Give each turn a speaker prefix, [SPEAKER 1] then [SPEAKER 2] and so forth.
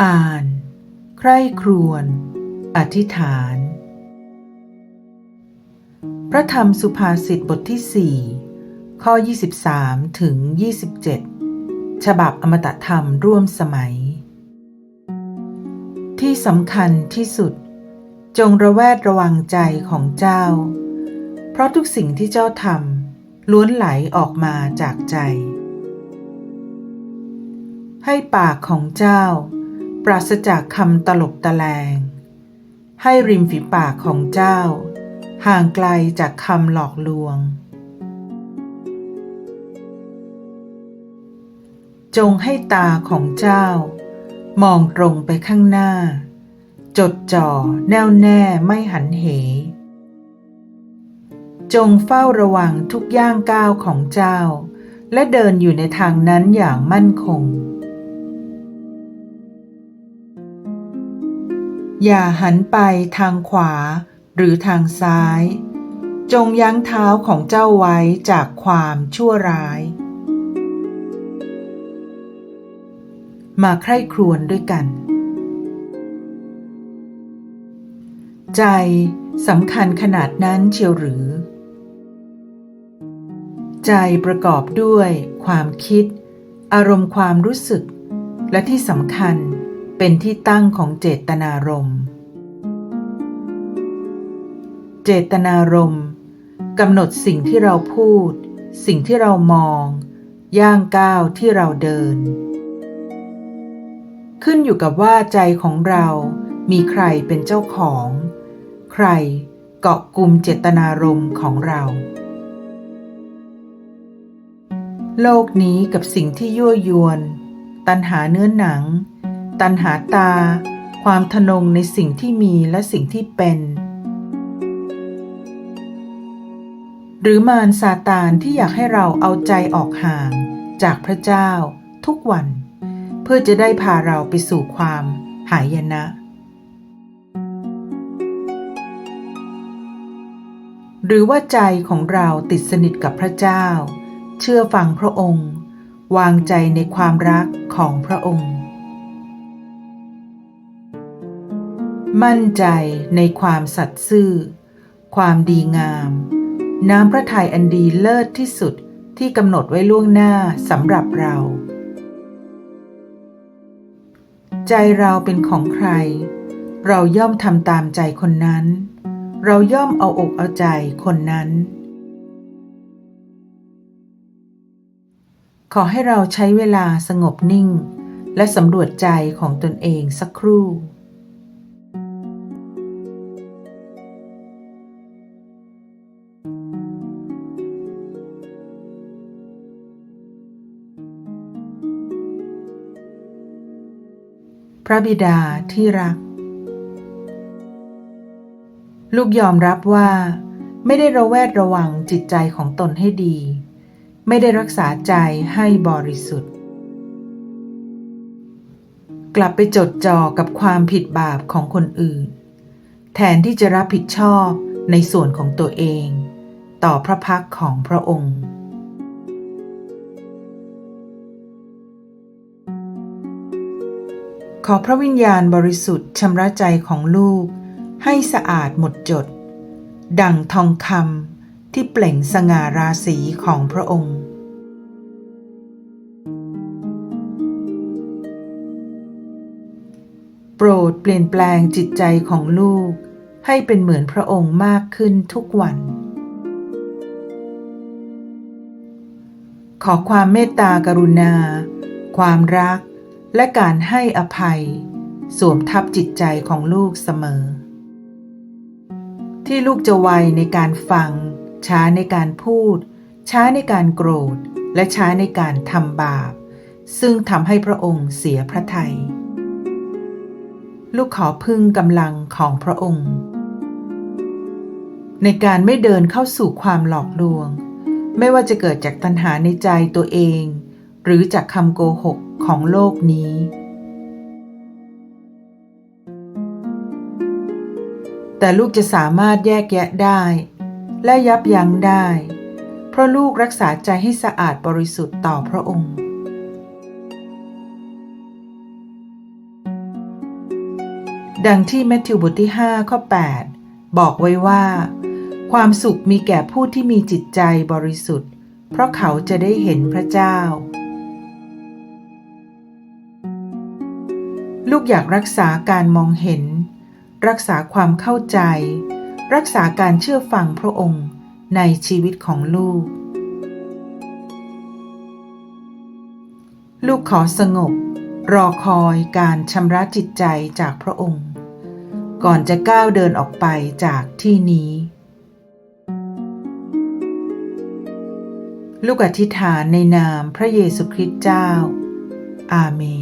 [SPEAKER 1] อ่าน ใคร่ครวญอธิษฐาน พระธรรมสุภาษิตบทที่4ข้อ 23 ถึง 27 ฉบับอมตะธรรมร่วมสมัย ที่สำคัญที่สุด จงระแวดระวังใจของเจ้า เพราะทุกสิ่งที่เจ้าทำล้วนไหลออกมาจากใจ ให้ปากของเจ้า ปราศจากคำตลบตะแลง ให้ริมฝีปากของเจ้า ห่างไกลจากคำหลอกลวง จงให้ตาของเจ้า มองตรงไปข้างหน้า จดจ่อแน่วแน่ไม่หันเห จงเฝ้าระวังทุกย่างก้าวของเจ้า และเดินอยู่ในทางนั้นอย่างมั่นคง อย่าหันไปทางขวาหรือทางซ้าย จงยั้งเท้าของเจ้าไว้จากความชั่วร้าย มาใคร่ครวญด้วยกัน ใจสำคัญขนาดนั้นเชียวหรือ ใจประกอบด้วยความคิด อารมณ์ความรู้สึก และที่สำคัญเเป็นที่ตั้งของเจตนารมณ์ เจตนารมณ์กำหนดสิ่งที่เราพูด สิ่งที่เรามอง ย่างก้าวที่เราเดิน ขึ้นอยู่กับว่าใจของเรามีใครเป็นเจ้าของ ใครเกาะกลุ่มเจตนารมณ์ของเรา โลกนี้กับสิ่งที่ยั่วยวน ตันหาเนื้อหนัง ตันหาตา ความทนงในสิ่งที่มีและสิ่งที่เป็น หรือมารซาตานที่อยากให้เราเอาใจออกห่างจากพระเจ้าทุกวัน เพื่อจะได้พาเราไปสู่ความหายนะ หรือว่าใจของเราติดสนิทกับพระเจ้า เชื่อฟังพระองค์ วางใจในความรักของพระองค์ มั่นใจในความสัตย์ซื่อ ความดีงาม น้ำพระทัยอันดีเลิศที่สุดที่กำหนดไว้ล่วงหน้าสำหรับเรา ใจเราเป็นของใคร เราย่อมทำตามใจคนนั้น เราย่อมเอาอกเอาใจคนนั้น ขอให้เราใช้เวลาสงบนิ่ง และสำรวจใจของตนเองสักครู่ พระบิดาที่รัก ลูกยอมรับว่า ไม่ได้ระแวดระวังจิตใจของตนให้ดี ไม่ได้รักษาใจให้บริสุทธิ์ กลับไปจดจ่อกับความผิดบาปของคนอื่น แทนที่จะรับผิดชอบในส่วนของตัวเอง ต่อพระพักของพระองค์ ขอพระวิญญาณบริสุทธิ์ชำระใจของลูก ให้สะอาดหมดจด ดังทองคำที่เปล่งสง่าราศีของพระองค์ โปรดเปลี่ยนแปลงจิตใจของลูก ให้เป็นเหมือนพระองค์มากขึ้นทุกวัน ขอความเมตตากรุณา ความรัก และการให้อภัย สวมทับจิตใจของลูกเสมอ ที่ลูกจะไวในการฟัง ช้าในการพูด ช้าในการโกรธ และช้าในการทำบาป ซึ่งทำให้พระองค์เสียพระทยัยลูกขอพึ่งกำลังของพระองค์ ในการไม่เดินเข้าสู่ความหลอกลวง ไม่ว่าจะเกิดจากตัณหาในใจตัวเอง หรือจากคำโกหก ของโลกนี้ แต่ลูกจะสามารถแยกแยะได้ และยับยั้งได้ เพราะลูกรักษาใจให้สะอาดบริสุทธิ์ต่อพระองค์ดังที่แมทธิวบทที่5ข้อ8 บอกไว้ว่า ความสุขมีแก่ผู้ที่มีจิตใจบริสุทธิ์ เพราะเขาจะได้เห็นพระเจ้า ลูกอยากรักษาการมองเห็น รักษาความเข้าใจ รักษาการเชื่อฟังพระองค์ในชีวิตของลูก ลูกขอสงบ รอคอยการชำระจิตใจจากพระองค์ ก่อนจะก้าวเดินออกไปจากที่นี้ ลูกอธิษฐานในนามพระเยซูคริสต์เจ้า อาเมน